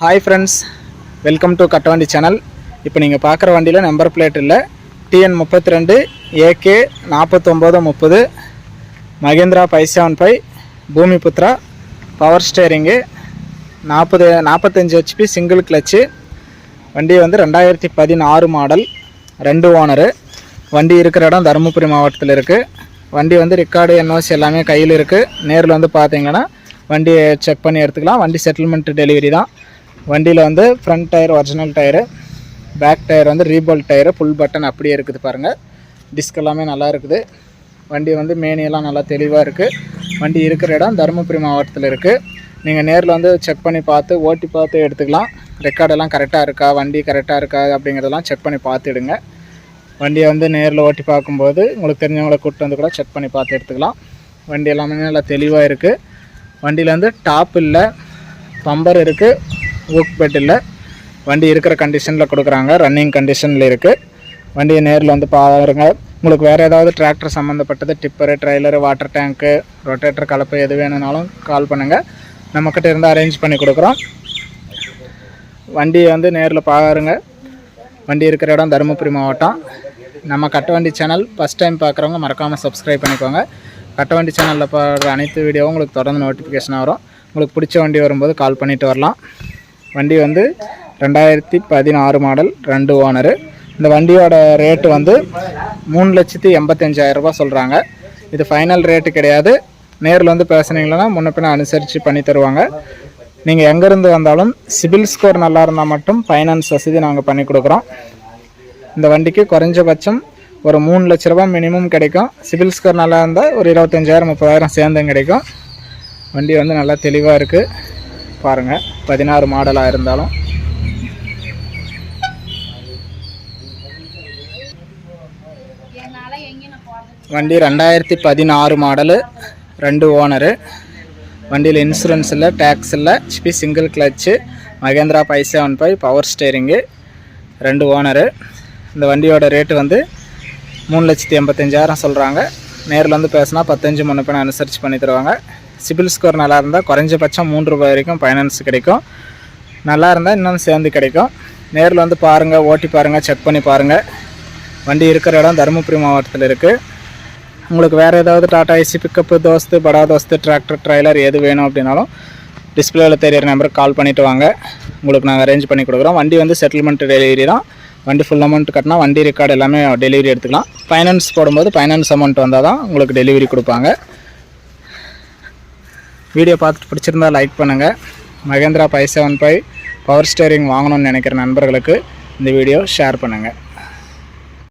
Hi friends welcome to Kattavandi channel இப்போ நீங்கள் பார்க்குற வண்டியில் நம்பர் பிளேட் இல்லை. டிஎன் முப்பத்தி ரெண்டு ஏகே நாற்பத்தொம்போது முப்பது Mahindra five seven five Bhumiputra power steering நாற்பது நாற்பத்தஞ்சு ஹெச்பி சிங்கிள் கிளச்சு வண்டி வந்து ரெண்டாயிரத்தி பதினாறு மாடல் ரெண்டு ஓனரு. வண்டி இருக்கிற இடம் தருமபுரி மாவட்டத்தில் இருக்குது வண்டி வந்து ரெக்கார்டு என்ஓசி எல்லாமே கையில் இருக்குது நேரில் வந்து பார்த்தீங்கன்னா வண்டியை செக் பண்ணி எடுத்துக்கலாம். வண்டி செட்டில்மெண்ட் டெலிவரி தான். வண்டியில் வந்து front tyre original tyre back tyre வந்து ரீபோல் டயரு ஃபுல் பட்டன் அப்படியே இருக்குது பாருங்கள் டிஸ்க் எல்லாமே நல்லா இருக்குது. வண்டி வந்து மேனியெல்லாம் நல்லா தெளிவாக இருக்குது வண்டி இருக்கிற இடம் தருமபுரி மாவட்டத்தில் இருக்குது நீங்கள் நேரில் வந்து செக் பண்ணி பார்த்து ஓட்டி பார்த்து எடுத்துக்கலாம். ரெக்கார்டெல்லாம் கரெக்டாக இருக்கா? வண்டி கரெக்டாக இருக்கா? அப்படிங்கிறதெல்லாம் செக் பண்ணி பார்த்துடுங்க. வண்டியை வந்து நேரில் ஓட்டி பார்க்கும்போது உங்களுக்கு தெரிஞ்சவங்களை கூப்பிட்டு வந்து கூட செக் பண்ணி பார்த்து எடுத்துக்கலாம். வண்டி எல்லாமே நல்லா தெளிவாக இருக்குது வண்டியில் வந்து டாப் இல்லை பம்பர் இருக்குது ஊக் பெட் இல்லை. வண்டி இருக்கிற கண்டிஷனில் கொடுக்குறாங்க ரன்னிங் கண்டிஷனில் இருக்குது வண்டியை நேரில் வந்து பாருங்க. உங்களுக்கு வேறு ஏதாவது டிராக்டர் சம்மந்தப்பட்டது tipper trailer water tank rotator கலப்பு எது வேணும்னாலும் கால் பண்ணுங்கள் நம்மக்கிட்ட இருந்து அரேஞ்ச் பண்ணி கொடுக்குறோம். வண்டியை வந்து நேரில் பாருங்கள் வண்டி இருக்கிற இடம் தருமபுரி மாவட்டம். நம்ம கட்டவண்டி சேனல் ஃபஸ்ட் டைம் பார்க்குறவங்க மறக்காமல் சப்ஸ்கிரைப் பண்ணிக்கோங்க. கட்டவண்டி சேனலில் பாடுற அனைத்து வீடியோவும் உங்களுக்கு தொடர்ந்து நோட்டிஃபிகேஷன் வரும். உங்களுக்கு பிடிச்ச வண்டி வரும்போது கால் பண்ணிட்டு வரலாம். வண்டி வந்து ரெண்டாயிரத்தி பதினாறு மாடல் ரெண்டு ஓனரு இந்த வண்டியோட ரேட்டு வந்து மூணு லட்சத்தி எண்பத்தஞ்சாயிரம் சொல்கிறாங்க இது ஃபைனல் ரேட்டு கிடையாது. நேரில் வந்து பேசுனீங்கன்னா முன்ன பின்ன அனுசரித்து பண்ணி தருவாங்க. நீங்கள் எங்கேருந்து வந்தாலும் சிபில் ஸ்கோர் நல்லா இருந்தால் மட்டும் ஃபைனான்ஸ் வசதி நாங்கள் பண்ணி கொடுக்குறோம். இந்த வண்டிக்கு குறைஞ்சபட்சம் ஒரு மூணு லட்ச ரூபா மினிமம் கிடைக்கும். சிபில் ஸ்கோர் நல்லா இருந்தால் ஒரு இருபத்தஞ்சாயிரம் முப்பதாயிரம் சேர்ந்தும் கிடைக்கும். வண்டி வந்து நல்லா தெளிவாக இருக்குது பாருங்கள் பதினாறு மாடலாக இருந்தாலும். வண்டி ரெண்டாயிரத்தி பதினாறு மாடலு ரெண்டு ஓனரு வண்டியில் இன்சூரன்ஸ் இல்லை டேக்ஸ் இல்லை CP single clutch Mahindra five seven five power steering ரெண்டு ஓனரு இந்த வண்டியோட ரேட்டு வந்து மூணு லட்சத்தி எண்பத்தஞ்சாயிரம் சொல்கிறாங்க நேரில் வந்து பேசினா பத்தஞ்சு மூணு பின்ன அனுசரித்து பண்ணி தருவாங்க. சிபில் ஸ்கோர் நல்லா இருந்தால் குறைஞ்சபட்சம் மூன்று ரூபாய் வரைக்கும் ஃபைனான்ஸ் கிடைக்கும். நல்லா இருந்தால் இன்னும் சேர்ந்து கிடைக்கும். நேரில் வந்து பாருங்கள் ஓட்டி பாருங்கள் செக் பண்ணி பாருங்கள் வண்டி இருக்கிற இடம் தருமபுரி மாவட்டத்தில் இருக்குது உங்களுக்கு வேறு ஏதாவது டாட்டா ஏசி பிக்கப்பு தோஸ்து படா தோஸ்து டிராக்டர் ட்ரைலர் எது வேணும் அப்படின்னாலும் டிஸ்பிளேவில் தெரியிற நம்பருக்கு கால் பண்ணிவிட்டு வாங்க. உங்களுக்கு நாங்கள் அரேஞ்ச் பண்ணி கொடுக்குறோம். வண்டி வந்து செட்டில்மெண்ட் டெலிவரி தான். வண்டி ஃபுல் அமௌண்ட் கட்டினா வண்டி ரெக்கார்டு எல்லாமே டெலிவரி எடுத்துக்கலாம். ஃபைனான்ஸ் போடும்போது ஃபைனான்ஸ் அமௌண்ட் வந்தால் தான் உங்களுக்கு டெலிவரி கொடுப்பாங்க. வீடியோ பார்த்துட்டு பிடிச்சிருந்தா லைக் பண்ணுங்கள் Mahindra five seven five power steering வாங்கணும்னு நினைக்கிற நண்பர்களுக்கு இந்த வீடியோ ஷேர் பண்ணுங்கள்